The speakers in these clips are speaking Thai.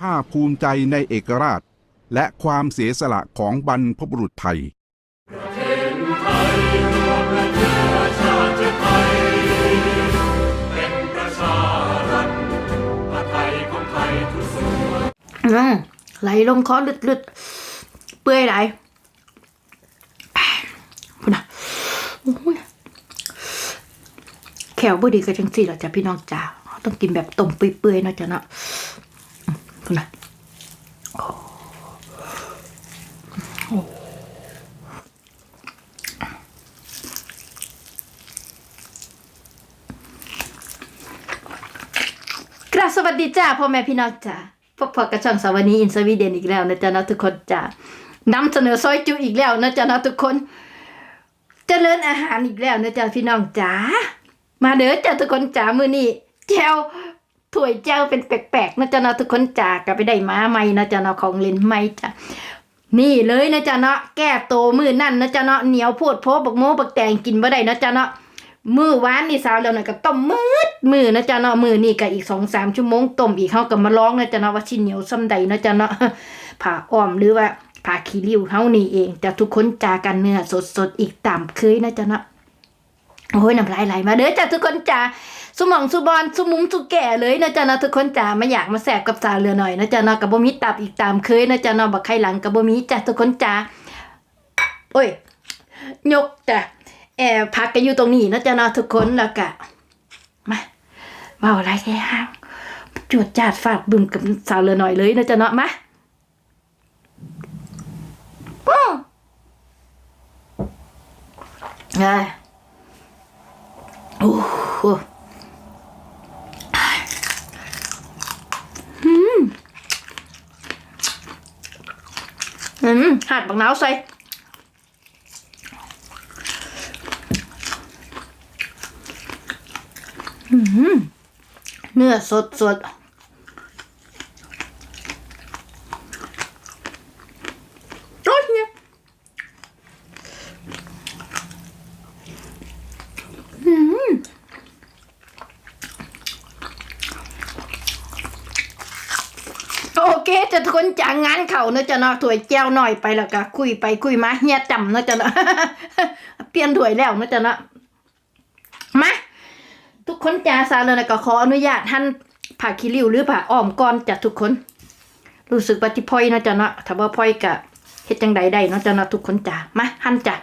ภาคภูมิใจในเอกราช และความเสียสละของบรรพบุรุษไทยไหลลงคอลึดลึดเปื่อยไหลพุ่นนะแขวบดีก็จังสี่หรอจ้ะพี่น้องจ้าต้องกินแบบต้มเปื่อยๆนะจ้ะเนาะ นะโอ้กราบสวัสดีจ้าพ่อแม่พี่น้องจ้าพบพบกับช่องสาวนีอินสวีเดนอีกแล้วนะจ๊ะนาะทุกคนจ้านำเสนอซอยจุอีกแล้วนะจ๊ะนาะทุกคนเจริญอาหารอีกแล้วนะจ๊ะพี่น้องจ๋ามาเด้อจ้ะทุกคนจ๋ามือนี้แจว ถ้วยแจวเป็นแปลกๆนะจ๊ะเนาะทุกคนจาก็ไปได้มาใหม่นะจ๊ะเนาะของเล่นใหม่จ้ะนี่เลยนะจ๊ะเนาะแก้โตมือนั่นนะจ๊ะเนาะเหนียวโพดโพบักโมบักแตงกินบ่ได้นะจ๊ะเนาะมือวานนี่สาวแล้วน่ะก็ต้มมืดมือนะจ๊ะเนาะมือนี่ก็อีกสองสามชั่วโมงต้มอีกเฮาก็มาลองนะจ๊ะเนาะว่าสิเหนียวซ้ำใดนะจ๊ะเนาะผ่าอ้อมหรือว่าผ่าขี้ริ้วเฮานี่เองแต่ทุกคนจากันเนื้อสดๆอีกตามเคยนะจ๊ะเนาะ โอ้ยน้ำลายไหลมาเด้อจ้ะทุกคนจ้าสุหมองสุบอนสุมุงสุแก่เลยนะจ๊ะนะทุกคนจ้ามาอยากมาแสบกับสาวเรือหน่อยนะจ๊ะเนาะกับบ่มีตับอีกตามเคยนะจ๊ะเนาะบักไข่หลังกับบ่มีจ้ะทุกคนจ้าโอ้ยยกจ้ะแอบพักกันอยู่ตรงนี้นะจ๊ะเนาะทุกคนแล้วก็มาเว้าอะไรแค่ห้างจวดจาดฟาดบึมกับสาวเรือหน่อยเลยนะจ๊ะเนาะมาอืมเอ้ย โอ้โหอืมอืมหัดบักหนาวใส่อืมเนื้อสดสดรสเนี่ย โอเคจะทุกคนจ้างงานเขาเนะจะเนาะถวยแจ้วหน่อยไปแล้วก็คุยไปคุยมาเฮียจำเนะจะเนาะเปลี่ยนถวยแล้วเนะจะเนาะมาทุกคนจ้าซาเลยนะก็ขออนุญาตท่านผ่าคิริวหรือผ่าอ้อมก่อนจ้ะทุกคน รู้สึกว่าที่พ่อยเนะจะเนาะถ้าว่าพอยกะเฮ็ดจังใดได้เนาะจะเนาะทุกคนจ้ามาหั่นจ้ะ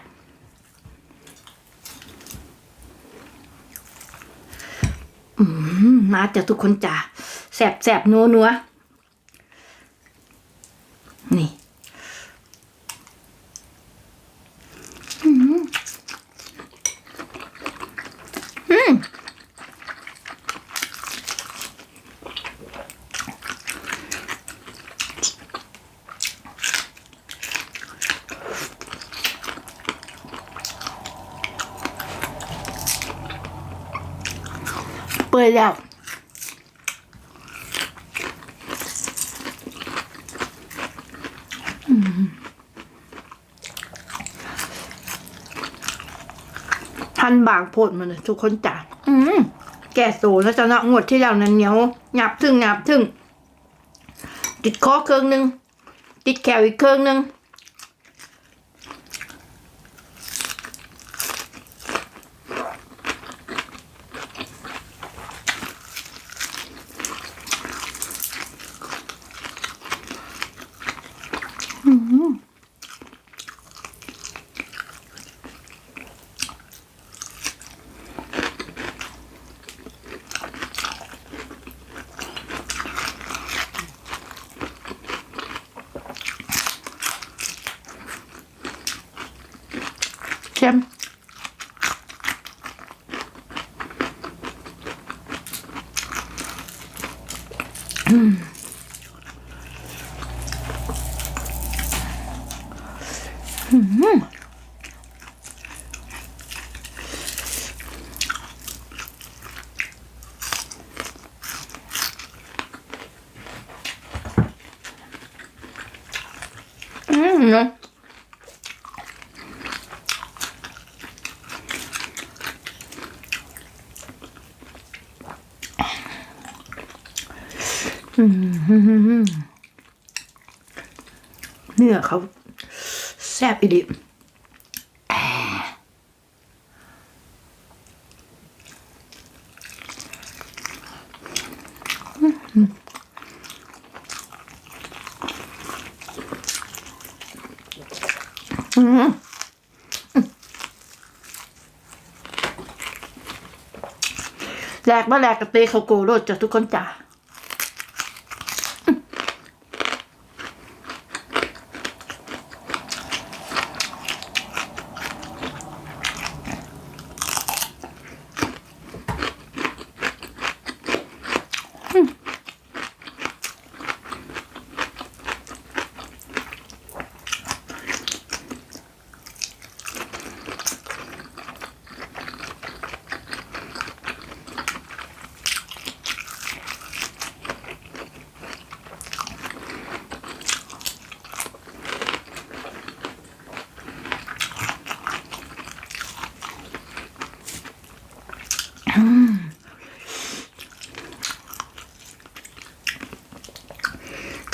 มมาจ้ะทุกคนจ้าแสบแสบนัวนัว นี่อืมอืมเปื่อยแล้ว พันบางโพดมันเลยทุกคนจ้ะอืมแก่โตแล้วจะเนาะงวดที่แล้วนั้นเหนียวหยับถึงหยับถึงติดคอเครื่องหนึ่งติดแขวอีกเครื่องหนึ่งเค็มอืมเนาะอื เนื้อเขาแซ่บอีดิแหลกมาแหลกกับเตะเขาโกโรดจ้ะทุกคนจ้ะ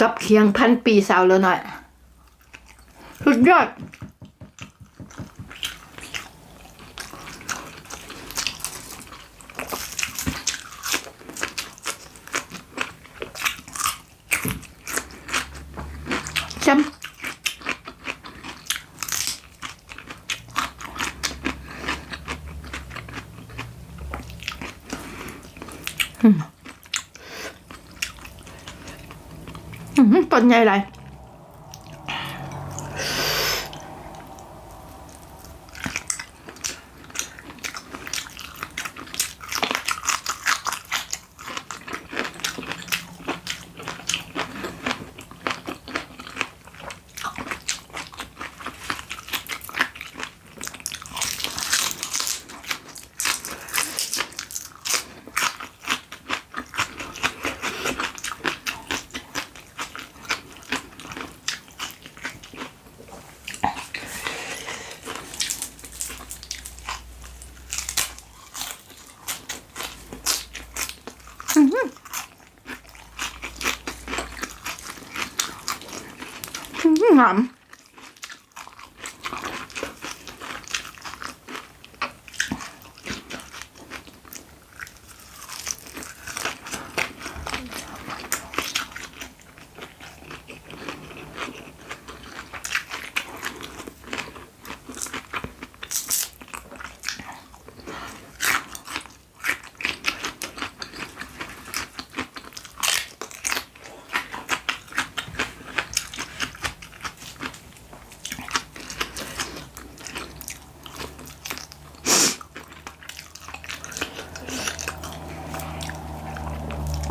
กับเคียงพันปีสาวแล้วหน่อย สุดยอดจำ อืมตอนใหญ่ไร หอม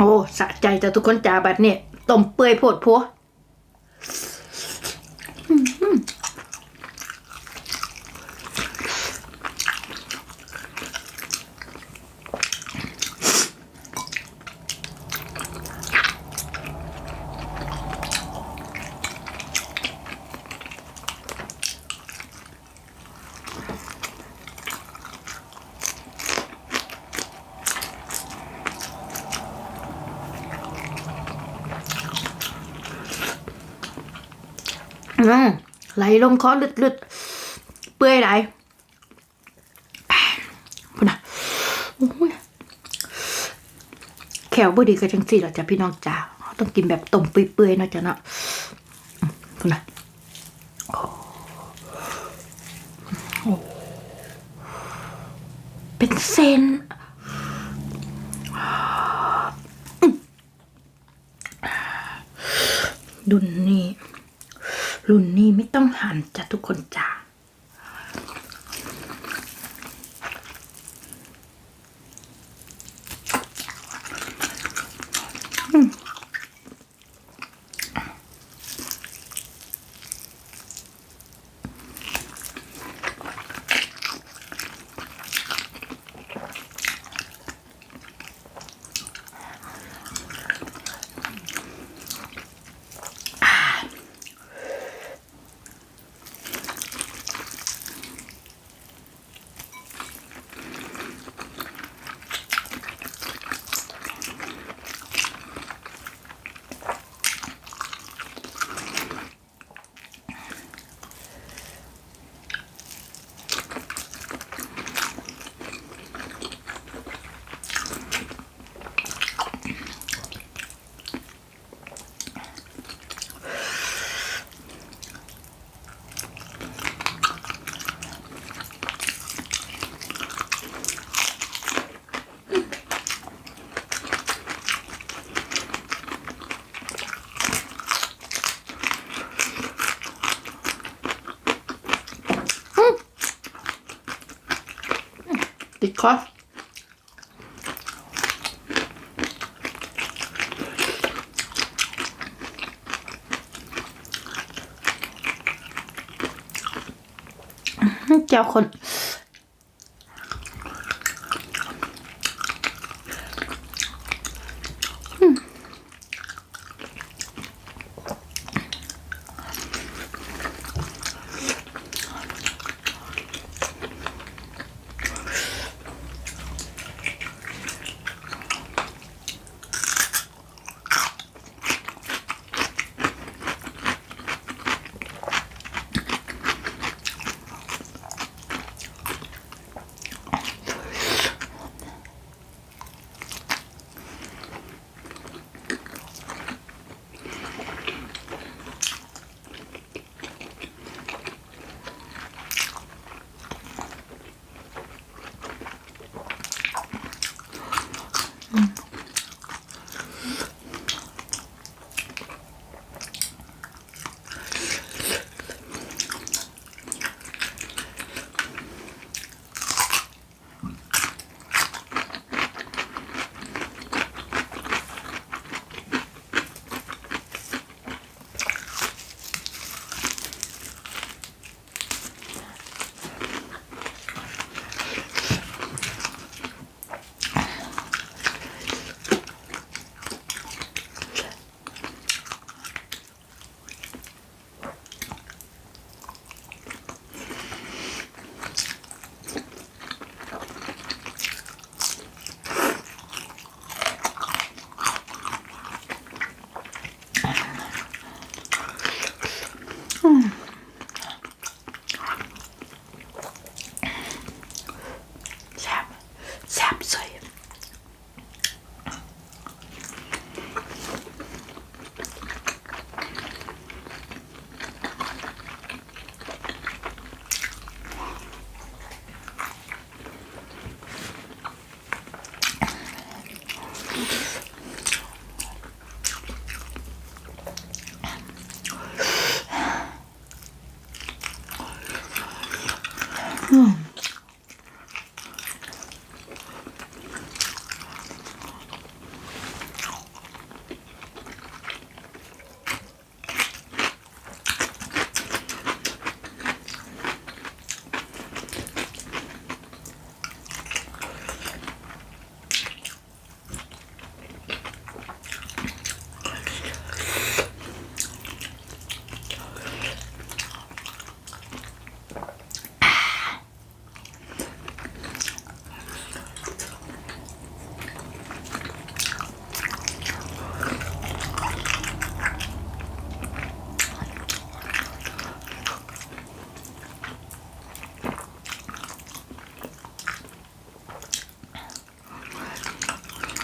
โอ้ สะใจจ้ะทุกคนจ่าบัดเนี่ยต้มเปื่อยโพดพัวอืม ไหลลงคอลึดๆ เปื่อยไหลพุ่นนะแขวบ่ดีก็จังสี่หรอจ้ะพี่น้องจ้าต้องกินแบบต้มเปื่อยๆนาะจ้ะเนาะพุ่นนะเป็นเส้นดุนนี่ รุ่นนี้ไม่ต้องหันจ้ะทุกคนจ้า ติดคอเจ้าคน แซ่บแซ่บสวย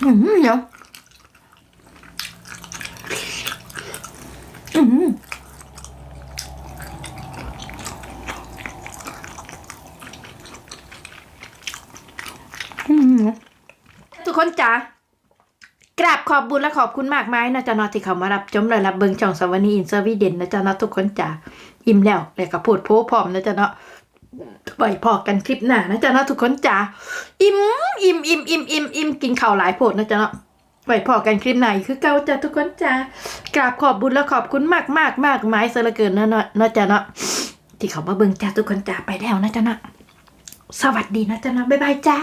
อืมเดี๋ยวอืมทุกคนจ๋ากราบขอบบุญและขอบคุณมากมายนะจ๊ะนาที่เขามารับชมและรับเบิงช่องสวนีอินเซอร์วีเด่นนะจ๊ะนาทุกคนจ๋าอิ่มแล้วแล้วก็พูดโพ้พร้อมนะจ๊ะเนาะ ไว้พอกันคลิปหน้านะจ๊ะเนาะทุกคนจ๋าอิ่มอิ่มอิ่มอิ่มอิ่มอิ่มกินข้าวหลายโพดนะจ๊ะเนาะไว้พอกันคลิปไหนคือเก่าจ้ะทุกคนจ้ากราบขอบบุญและขอบคุณมากมากมากไม้เสลเกินนะเนาะเนาะจ๊ะเนาะที่เขามาเบิงจ้ะทุกคนจ้าไปแล้วนะจ๊ะเนาะสวัสดีนะจ๊ะเนาะบ๊ายบายจ้า